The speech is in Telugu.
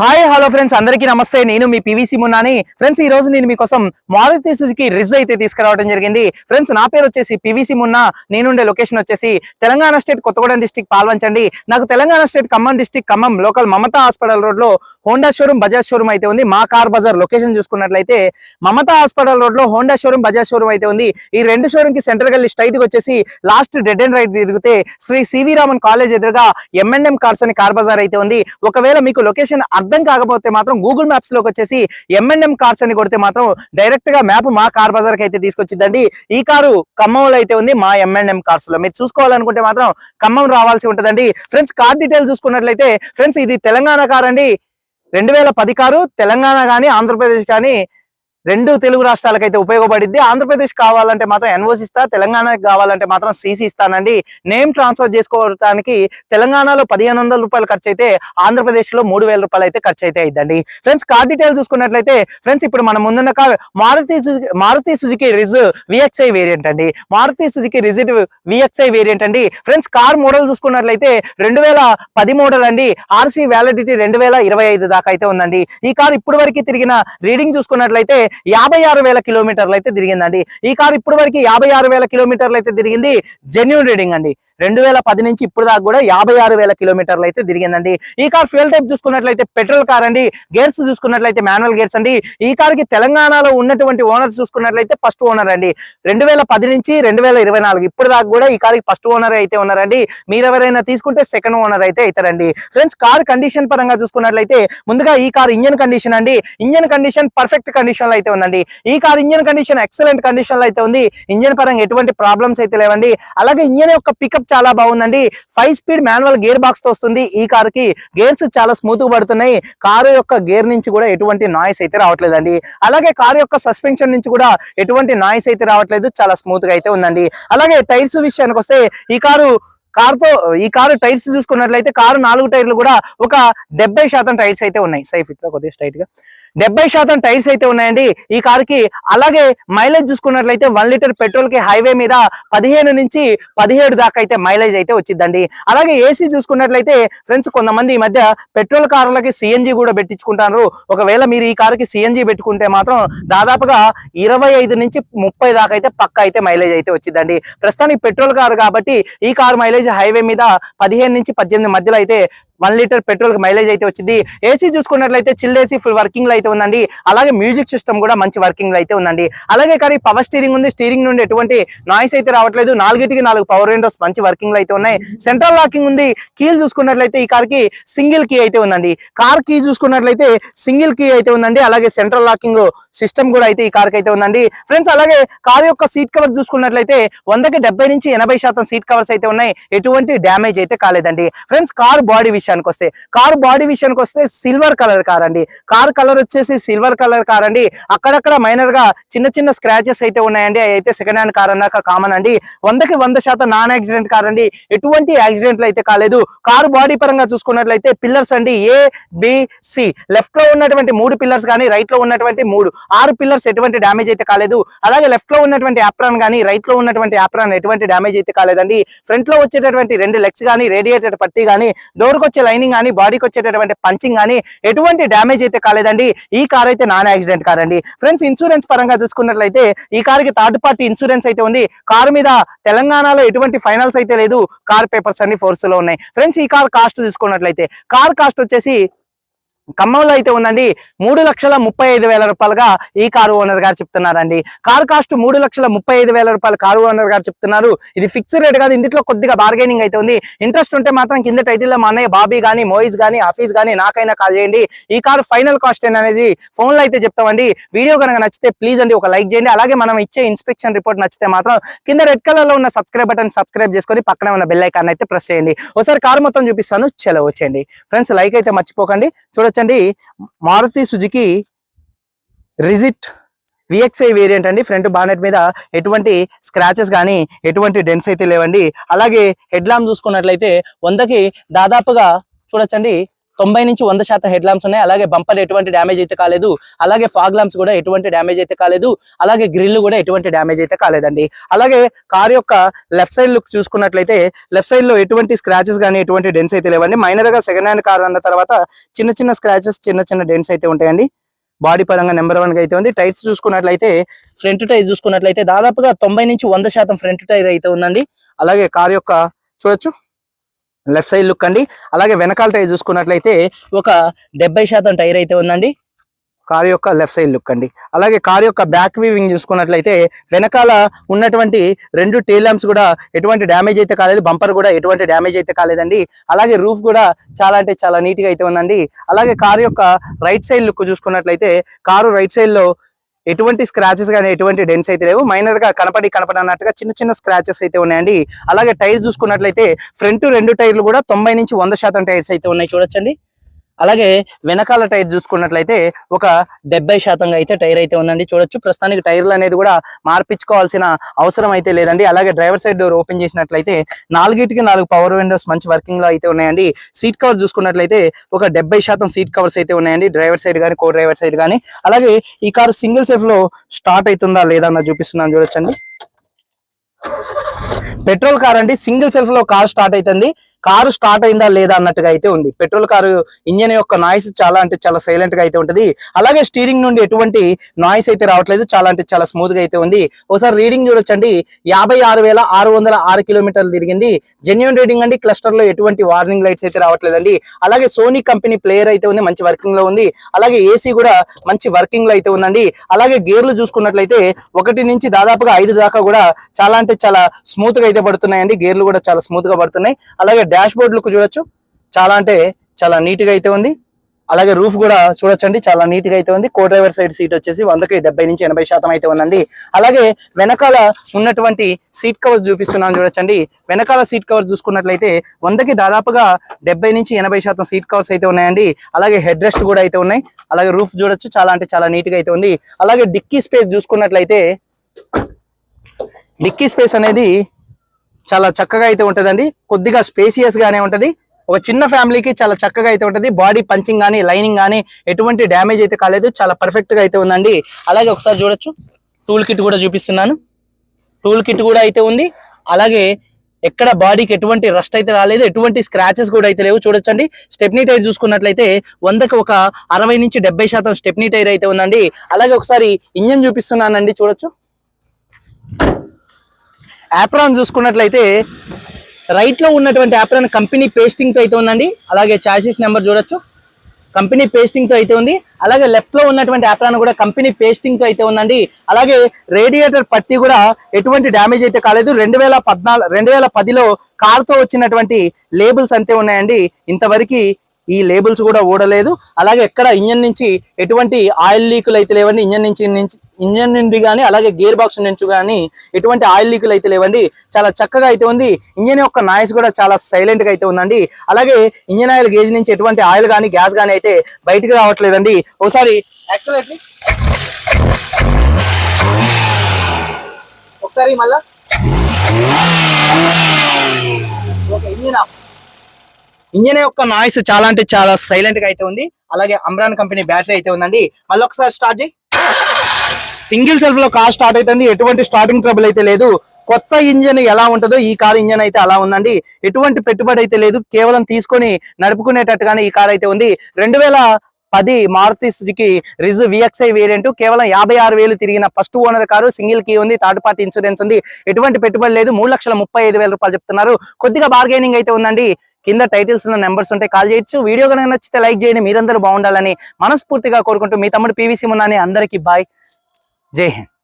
Hi hello friends. అందరికీ నమస్తే. నేను మీ పివిసి మున్నాని. ఫ్రెండ్స్ ఈ రోజు నేను మీకోసం మారుతి సుజుకి రిజ్ అయితే తీసుకురావడం జరిగింది. ఫ్రెండ్స్ నా పేరు వచ్చేసి పివిసి మున్నా. నేనుండే లొకేషన్ వచ్చేసి తెలంగాణ స్టేట్ కొత్తగూడెం డిస్టిక్ పాల్వంచండి. నాకు Telangana state Khammam district Khammam local Mamata hospital రోడ్లో హోండా షోరూమ్ బజాజ్ షోరూమ్ అయితే ఉంది. మా కార్ బజార్ లొకేషన్ చూసుకున్నట్లయితే మమతా హాస్పిటల్ రోడ్లో హోండా షోరూమ్ బజాజ్ షోరూమ్ అయితే ఉంది. ఈ రెండు షోరూమ్కి సెంటర్ గల్లీ స్ట్రైట్కి వచ్చేసి లాస్ట్ డెడ్ అండ్ రైట్ తిరిగితే శ్రీ సివి రామన్ కాలేజ్ ఎదురుగా ఎంఎన్ఎం కార్స్ అని కార్ బజార్ అయితే ఉంది. ఒకవేళ మీకు లొకేషన్ అర్థం కాకపోతే మాత్రం గూగుల్ మ్యాప్స్లోకి వచ్చేసి ఎంఎన్ఎం కార్స్ అని కొడితే మాత్రం డైరెక్ట్గా మ్యాప్ మా కార్ బజార్కి అయితే తీసుకొచ్చిందండి ఈ కారు ఖమ్మంలో అయితే ఉంది మా ఎంఎన్ఎం కార్స్లో. మీరు చూసుకోవాలనుకుంటే మాత్రం ఖమ్మం రావాల్సి ఉంటదండి. ఫ్రెండ్స్ కార్ డీటెయిల్ చూసుకున్నట్లయితే ఫ్రెండ్స్ ఇది తెలంగాణ కార్ అండి. రెండు వేల పది కారు తెలంగాణ కానీ ఆంధ్రప్రదేశ్ కానీ రెండు తెలుగు రాష్ట్రాలకైతే ఉపయోగపడిద్ది. ఆంధ్రప్రదేశ్ కావాలంటే మాత్రం ఎన్ఓసి ఇస్తా తెలంగాణకి కావాలంటే మాత్రం సీసీ ఇస్తానండి. నేమ్ ట్రాన్స్ఫర్ చేసుకోవడానికి తెలంగాణలో పదిహేను వందల రూపాయలు ఖర్చు అయితే ఆంధ్రప్రదేశ్లో మూడు వేల రూపాయలు అయితే ఖర్చు అయితే అయిద్దండి. ఫ్రెండ్స్ కార్ డీటెయిల్ చూసుకున్నట్లయితే ఫ్రెండ్స్ ఇప్పుడు మనం ముందున్న car Maruti Maruti Suzuki Ritz VXI variant అండి. మారుతి సుజుకి రిజిట్ విఎక్స్ఐ వేరియంట్ అండి. ఫ్రెండ్స్ కార్ మోడల్ చూసుకున్నట్లయితే రెండు వేల పది మోడల్ అండి. ఆర్సీ వ్యాలిడిటీ రెండు వేల ఇరవై ఐదు దాకా అయితే ఉందండి. ఈ కార్ ఇప్పటి వరకు తిరిగిన రీడింగ్ చూసుకున్నట్లయితే యాభై ఆరు వేల కిలోమీటర్లు అయితే తిరిగిందండి. ఈ కారు ఇప్పటి వరకు యాభై ఆరు వేల కిలోమీటర్లు అయితే తిరిగింది. జెన్యున్ రీడింగ్ అండి. రెండు వేల పది నుంచి ఇప్పుడు దాకా కూడా యాభై ఆరు వేల కిలోమీటర్లు అయితే తిరిగిందండి. ఈ కార్ ఫ్యూల్ టైప్ చూసుకున్నట్లయితే పెట్రోల్ కార్ అండి. గేర్స్ చూసుకున్నట్లయితే మాన్యువల్ గేర్స్ అండి. ఈ కార్కి తెలంగాణలో ఉన్నటువంటి ఓనర్స్ చూసుకున్నట్లయితే ఫస్ట్ ఓనర్ అండి. రెండు వేల పది నుంచి రెండు వేల ఇరవై నాలుగు ఇప్పుడు దాకా కూడా ఈ కార్కి ఫస్ట్ ఓనర్ అయితే ఉన్నారండి. మీరు ఎవరైనా తీసుకుంటే సెకండ్ ఓనర్ అయితే అవుతారండి. ఫ్రెండ్స్ కార్ కండిషన్ పరంగా చూసుకున్నట్లయితే ముందుగా ఈ కార్ ఇంజన్ కండిషన్ అండి. ఇంజన్ కండిషన్ పర్ఫెక్ట్ కండిషన్లో అయితే ఉందండి. ఈ కార్ ఇంజన్ కండిషన్ ఎక్సలెంట్ కండిషన్లో అయితే ఉంది. ఇంజన్ పరంగా ఎటువంటి ప్రాబ్లమ్స్ అయితే లేవండి. అలాగే ఇంజన్ యొక్క పికప్ చాలా బాగుందండి. ఫైవ్ స్పీడ్ మాన్యువల్ గేర్ బాక్స్తో వస్తుంది. ఈ కార్కి గేర్స్ చాలా స్మూత్గా పడుతున్నాయి. కారు యొక్క గేర్ నుంచి కూడా ఎటువంటి నాయిస్ అయితే రావట్లేదండి. అలాగే కారు యొక్క సస్పెన్షన్ నుంచి కూడా ఎటువంటి నాయిస్ అయితే రావట్లేదు. చాలా స్మూత్గా అయితే ఉందండి. అలాగే టైర్స్ విషయానికి వస్తే ఈ కారు కారుతో ఈ కారు టైర్స్ చూసుకున్నట్లయితే కారు నాలుగు టైర్లు కూడా ఒక డెబ్బై శాతం టైర్స్ అయితే ఉన్నాయి. సైఫ్ ఇట్లా కొద్దిగా స్ట్రైట్గా డెబ్బై శాతం టైర్స్ అయితే ఉన్నాయండి. ఈ కారుకి అలాగే మైలేజ్ చూసుకున్నట్లయితే వన్ లీటర్ పెట్రోల్కి హైవే మీద పదిహేను నుంచి పదిహేడు దాకా అయితే మైలేజ్ అయితే వచ్చిందండి. అలాగే ఏసీ చూసుకున్నట్లయితే ఫ్రెండ్స్ కొంతమంది ఈ మధ్య పెట్రోల్ కార్లకి సిఎన్జి కూడా పెట్టించుకుంటారు. ఒకవేళ మీరు ఈ కారుకి సిఎన్జి పెట్టుకుంటే మాత్రం దాదాపుగా ఇరవై ఐదు నుంచి ముప్పై దాకా అయితే పక్క అయితే మైలేజ్ అయితే వచ్చిందండి. ప్రస్తుతానికి పెట్రోల్ కారు కాబట్టి ఈ కారు మైలేజ్ హైవే మీద పదిహేను నుంచి పద్దెనిమిది మధ్యలో అయితే వన్ లీటర్ పెట్రోల్ మైలేజ్ అయితే వచ్చింది. ఏసీ చూసుకున్నట్లయితే చిల్డ్ ఏసీ ఫుల్ వర్కింగ్లో అయితే ఉందండి. అలాగే మ్యూజిక్ సిస్టమ్ కూడా మంచి వర్కింగ్లో అయితే ఉందండి. అలాగే కానీ పవర్ స్టీరింగ్ ఉంది. స్టీరింగ్ నుండి ఎటువంటి నాయిస్ అయితే రావట్లేదు. నాలుగిటికి నాలుగు పవర్ విండోస్ మంచి వర్కింగ్లో అయితే ఉన్నాయి. సెంట్రల్ లాకింగ్ ఉంది. కీలు చూసుకున్నట్లయితే ఈ కార్కి సింగిల్ కీ అయితే ఉందండి. కార్ కీ చూసుకున్నట్లయితే సింగిల్ కీ అయితే ఉందండి. అలాగే సెంట్రల్ లాకింగ్ సిస్టమ్ కూడా అయితే ఈ కార్ అయితే ఉందండి. ఫ్రెండ్స్ అలాగే కార్ యొక్క సీట్ కవర్ చూసుకున్నట్లయితే వందకి డెబ్బై నుంచి ఎనభై శాతం సీట్ కవర్స్ అయితే ఉన్నాయి. ఎటువంటి డ్యామేజ్ అయితే కాలేదండి. ఫ్రెండ్స్ కార్ బాడీ విషయానికి వస్తే కార్ బాడీ విషయానికి వస్తే సిల్వర్ కలర్ కార్ అండి కార్ కలర్ వచ్చేసి సిల్వర్ కలర్ కార్ అండి అక్కడక్కడ మైనర్గా చిన్న చిన్న స్క్రాచెస్ అయితే ఉన్నాయండి. అయితే సెకండ్ హ్యాండ్ కార్ అన్నాక కామన్ అండి. వందకి వంద శాతం నాన్ యాక్సిడెంట్ కార్ అండి. ఎటువంటి యాక్సిడెంట్లు అయితే కాలేదు. కారు బాడీ పరంగా చూసుకున్నట్లయితే పిల్లర్స్ అండి ఏ బి సి. లెఫ్ట్లో ఉన్నటువంటి మూడు పిల్లర్స్ కానీ రైట్లో ఉన్నటువంటి మూడు. ఆరు పిల్లర్స్ ఎటువంటి డ్యామేజ్ అయితే కాలేదు. అలాగే లెఫ్ట్లో ఉన్నటువంటి యాప్రాన్ కానీ రైట్లో ఉన్నటువంటి యాప్రాన్ ఎటువంటి డ్యామేజ్ అయితే కాలేదండి. ఫ్రంట్లో వచ్చేటటువంటి రెండు లెగ్స్ కానీ రేడియేటెడ్ పట్టి కానీ డోర్కి వచ్చే లైనింగ్ కానీ బాడీకి వచ్చేటటువంటి పంచింగ్ కానీ ఎటువంటి డ్యామేజ్ అయితే కాలేదండి. ఈ కార్ అయితే నాన్ యాక్సిడెంట్ కార్ అండి. ఫ్రెండ్స్ ఇన్సూరెన్స్ పరంగా చూసుకున్నట్లయితే ఈ కార్కి థర్డ్ పార్టీ ఇన్సూరెన్స్ అయితే ఉంది. కార్ మీద తెలంగాణలో ఎటువంటి ఫైనల్స్ అయితే లేదు. కార్ పేపర్స్ అన్ని ఫోర్స్లో ఉన్నాయి. ఫ్రెండ్స్ ఈ కార్ కాస్ట్ చూసుకున్నట్లయితే కార్ కాస్ట్ వచ్చేసి ఖమ్మంలో అయితే ఉందండి. మూడు లక్షల ముప్పై ఐదు వేల రూపాయలుగా ఈ కారు ఓనర్ గారు చెప్తున్నారండి. కారు కాస్ట్ మూడు లక్షల ముప్పై ఐదు వేల రూపాయలు కారు ఓనర్ గారు చెప్తున్నారు. ఇది ఫిక్స్ రేట్ కాదు ఇందులో కొద్దిగా బార్గెనింగ్ అయితే ఉంది. ఇంట్రెస్ట్ ఉంటే మాత్రం కింద టైటిల్లో మా అన్నయ్య బాబీ గానీ మోయిజ్ గానీ ఆఫీస్ గానీ నాకైనా కాల్ చేయండి. ఈ కారు ఫైనల్ కాస్ట్ అనేది ఫోన్లో అయితే చెప్తామండి. వీడియో కనుక నచ్చితే ప్లీజ్ అండి ఒక లైక్ చేయండి. అలాగే మనం ఇచ్చే ఇన్స్పెక్షన్ రిపోర్ట్ నచ్చితే మాత్రం కింద రెడ్ కలర్లో ఉన్న సబ్స్క్రైబ్ బటన్ సబ్స్క్రైబ్ చేసుకొని పక్కన ఉన్న బెల్ ఐకాన్ అయితే ప్రెస్ చేయండి. ఒకసారి కారు మొత్తం చూపిస్తాను చలో ఫ్రెండ్స్ లైక్ అయితే మర్చిపోకండి. చూడొచ్చు గమనించండి మారుతి సుజుకి రిజిట్ విఎక్స్ఐ వేరియంట్ అండి. ఫ్రంట్ బానెట్ మీద ఎటువంటి స్క్రాచెస్ కానీ ఎటువంటి డెన్స్ అయితే లేవండి. అలాగే హెడ్ ల్యాంప్ చూసుకున్నట్లయితే వందకి దాదాపుగా చూడొచ్చండి. తొంభై నుంచి వంద శాతం హెడ్ ల్యాంప్స్ ఉన్నాయి. అలాగే బంపర్ ఎటువంటి డ్యామేజ్ అయితే కాలేదు. అలాగే ఫాగ్ ల్యాంప్స్ కూడా ఎటువంటి డ్యామేజ్ అయితే కాలేదు. అలాగే గ్రిల్ కూడా ఎటువంటి డ్యామేజ్ అయితే కాలేదండి. అలాగే కార్ యొక్క లెఫ్ట్ సైడ్ లుక్ చూసుకున్నట్లయితే లెఫ్ట్ సైడ్లో ఎటువంటి స్క్రాచెస్ కానీ ఎటువంటి డెన్స్ అయితే లేవండి. మైనర్గా సెకండ్ హ్యాండ్ కార్ అన్న తర్వాత చిన్న చిన్న స్క్రాచెస్ చిన్న చిన్న డెన్స్ అయితే ఉంటాయండి. బాడీ పరంగా నెంబర్ వన్గా అయితే ఉంది. టైర్స్ చూసుకున్నట్లయితే ఫ్రంట్ టైర్ చూసుకున్నట్లయితే దాదాపుగా తొంభై నుంచి వంద శాతం ఫ్రంట్ టైర్ అయితే ఉందండి. అలాగే కార్ యొక్క చూడొచ్చు. లెఫ్ట్ సైడ్ లుక్ అండి. అలాగే వెనకాల టైర్ చూసుకున్నట్లయితే ఒక డెబ్బై శాతం టైర్ అయితే ఉందండి. కార్ యొక్క లెఫ్ట్ సైడ్ లుక్ అండి. అలాగే కార్ యొక్క బ్యాక్ వీవింగ్ చూసుకున్నట్లయితే వెనకాల ఉన్నటువంటి రెండు టేల్ ల్యాంప్స్ కూడా ఎటువంటి డ్యామేజ్ అయితే కాలేదు. బంపర్ కూడా ఎటువంటి డ్యామేజ్ అయితే కాలేదండి. అలాగే రూఫ్ కూడా చాలా అంటే చాలా నీట్గా అయితే ఉందండి. అలాగే కార్ యొక్క రైట్ సైడ్ లుక్ చూసుకున్నట్లయితే కారు రైట్ సైడ్లో ఎటువంటి స్క్రాచెస్ కానీ ఎటువంటి డెన్స్ అయితే లేవు. మైనర్గా కనపడి కనపడన్నట్టుగా చిన్న చిన్న స్క్రాచెస్ అయితే ఉన్నాయండి. అలాగే టైర్స్ చూసుకున్నట్లయితే ఫ్రంట్ రెండు టైర్లు కూడా తొంభై నుంచి వంద శాతం టైర్స్ అయితే ఉన్నాయి. చూడొచ్చండి. అలాగే వెనకాల టైర్ చూసుకున్నట్లయితే ఒక డెబ్బై శాతంగా అయితే టైర్ అయితే ఉందండి. చూడొచ్చు ప్రస్తుతానికి టైర్లు అనేది కూడా మార్పించుకోవాల్సిన అవసరం అయితే లేదండి. అలాగే డ్రైవర్ సైడ్ డోర్ ఓపెన్ చేసినట్లయితే నాలుగిటికి నాలుగు పవర్ విండోస్ మంచి వర్కింగ్లో అయితే ఉన్నాయండి. సీట్ కవర్ చూసుకున్నట్లయితే ఒక డెబ్బై శాతం సీట్ కవర్స్ అయితే ఉన్నాయండి. డ్రైవర్ సైడ్ కానీ కో డ్రైవర్ సైడ్ కానీ అలాగే ఈ కారు సింగిల్ సేఫ్లో స్టార్ట్ అవుతుందా లేదా అన్న చూపిస్తున్నాను చూడొచ్చండి. పెట్రోల్ కార్ అండి. సింగిల్ సెల్ఫ్లో కార్ స్టార్ట్ అవుతుంది. కారు స్టార్ట్ అయిందా లేదా అన్నట్టుగా అయితే ఉంది. పెట్రోల్ కారు ఇంజన్ యొక్క నాయిస్ చాలా అంటే చాలా సైలెంట్గా అయితే ఉంటది. అలాగే స్టీరింగ్ నుండి ఎటువంటి నాయిస్ అయితే రావట్లేదు. చాలా అంటే చాలా స్మూత్గా అయితే ఉంది. ఒకసారి రీడింగ్ చూడొచ్చండి. యాభై ఆరు వేల ఆరు వందల ఆరు కిలోమీటర్లు తిరిగింది. జెన్యున్ రీడింగ్ అండి. క్లస్టర్లో ఎటువంటి వార్నింగ్ లైట్స్ అయితే రావట్లేదండి. అలాగే సోనీ కంపెనీ ప్లేయర్ అయితే ఉంది. మంచి వర్కింగ్లో ఉంది. అలాగే ఏసీ కూడా మంచి వర్కింగ్లో అయితే ఉందండి. అలాగే గేర్లు చూసుకున్నట్లయితే ఒకటి నుంచి దాదాపుగా ఐదు దాకా కూడా చాలా అంటే చాలా స్మూత్గా అయితే పడుతున్నాయండి. గేర్లు కూడా చాలా స్మూత్గా పడుతున్నాయి. అలాగే డాష్ బోర్డ్ లుక్ చూడొచ్చు. చాలా అంటే చాలా నీట్గా అయితే ఉంది. అలాగే రూఫ్ కూడా చూడొచ్చండి. చాలా నీట్గా అయితే ఉంది. కో డ్రైవర్ సైడ్ సీట్ వచ్చేసి వందకి డెబ్బై నుంచి ఎనభై శాతం అయితే ఉందండి. అలాగే వెనకాల ఉన్నటువంటి సీట్ కవర్స్ చూపిస్తున్నాను చూడొచ్చండి. వెనకాల సీట్ కవర్ చూసుకున్నట్లయితే వందకి దాదాపుగా డెబ్బై నుంచి ఎనభై శాతం సీట్ కవర్స్ అయితే ఉన్నాయండి. అలాగే హెడ్ రెస్ట్ కూడా అయితే ఉన్నాయి. అలాగే రూఫ్ చూడొచ్చు. చాలా అంటే చాలా నీట్గా అయితే ఉంది. అలాగే డిక్కీ స్పేస్ చూసుకున్నట్లయితే డిక్కీ స్పేస్ అనేది చాలా చక్కగా అయితే ఉంటుందండి. కొద్దిగా స్పేసియస్ గానే ఉంటది. ఒక చిన్న ఫ్యామిలీకి చాలా చక్కగా అయితే ఉంటది. బాడీ పంచింగ్ కానీ లైనింగ్ కానీ ఎటువంటి డ్యామేజ్ అయితే కాలేదు. చాలా పర్ఫెక్ట్గా అయితే ఉందండి. అలాగే ఒకసారి చూడొచ్చు. టూల్ కిట్ కూడా చూపిస్తున్నాను. టూల్ కిట్ కూడా అయితే ఉంది. అలాగే ఎక్కడ బాడీకి ఎటువంటి రస్ట్ అయితే రాలేదు ఎటువంటి స్క్రాచెస్ కూడా అయితే లేవు. చూడొచ్చండి. స్టెప్నీ టైర్ చూసుకున్నట్లయితే వందకి ఒక అరవై నుంచి డెబ్బై శాతం స్టెప్నీ టైర్ అయితే ఉందండి. అలాగే ఒకసారి ఇంజన్ చూపిస్తున్నానండి. చూడొచ్చు. యాప్రాన్ చూసుకున్నట్లయితే రైట్లో ఉన్నటువంటి యాప్రాన్ కంపెనీ పేస్టింగ్తో అయితే ఉందండి. అలాగే చాసిస్ నెంబర్ చూడొచ్చు. కంపెనీ పేస్టింగ్తో అయితే ఉంది. అలాగే లెఫ్ట్లో ఉన్నటువంటి యాప్రాన్ కూడా కంపెనీ పేస్టింగ్తో అయితే ఉందండి. అలాగే రేడియేటర్ పట్టి కూడా ఎటువంటి డ్యామేజ్ అయితే కాలేదు. రెండు వేల పద్నాలుగు రెండు వేల పదిలో కార్తో వచ్చినటువంటి లేబుల్స్ అంతే ఉన్నాయండి. ఇంతవరకు ఈ లేబుల్స్ కూడా ఊడలేదు. అలాగే ఎక్కడ ఇంజన్ నుంచి ఎటువంటి ఆయిల్ లీకులు అయితే లేవండి. ఇంజన్ నుంచి నుంచి ఇంజన్ నుండి కానీ అలాగే గేర్ బాక్స్ నుంచి కానీ ఎటువంటి ఆయిల్ లీకులు అయితే లేవండి. చాలా చక్కగా అయితే ఉంది. ఇంజన్ యొక్క నాయిస్ కూడా చాలా సైలెంట్గా అయితే ఉందండి. అలాగే ఇంజన్ ఆయిల్ గేజ్ నుంచి ఎటువంటి ఆయిల్ కానీ గ్యాస్ కానీ అయితే బయటికి రావట్లేదండి. ఒకసారి యాక్సిలేట్ ఒకసారి మళ్ళా. Okay off. ఇంజన్ యొక్క నాయిస్ చాలా అంటే చాలా సైలెంట్గా అయితే ఉంది. అలాగే అమ్రాన్ కంపెనీ బ్యాటరీ అయితే ఉందండి. మళ్ళీ ఒకసారి స్టార్ట్ చేయి. సింగిల్ సెల్ఫ్లో కార్ స్టార్ట్ అవుతుంది ఎటువంటి స్టార్టింగ్ ట్రబుల్ అయితే లేదు. కొత్త ఇంజన్ ఎలా ఉంటుందో ఈ కార్ ఇంజన్ అయితే అలా ఉందండి. ఎటువంటి పెట్టుబడి అయితే లేదు. కేవలం తీసుకొని నడుపుకునేటట్టుగానే ఈ కార్ అయితే ఉంది. రెండు వేల పది Maruti Suzuki Ritz VXI variant కేవలం యాభై ఆరు వేలు తిరిగిన first owner car single key ఉంది థర్డ్ పార్టీ ఇన్సూరెన్స్ ఉంది. ఎటువంటి పెట్టుబడి లేదు. మూడు లక్షల ముప్పై ఐదు వేల రూపాయలు చెప్తున్నారు. కొద్దిగా బార్గెనింగ్ అయితే ఉందండి. కింద టైటిల్స్ ఉన్న నెంబర్స్ ఉంటే కాల్ చేయొచ్చు. వీడియో కనుక నచ్చితే లైక్ చేయండి. మీరందరూ బాగుండాలని మనస్ఫూర్తిగా కోరుకుంటూ మీ తమ్ముడు పీవీసీ మున్నాని అందరికీ బాయ్ जय हिंद।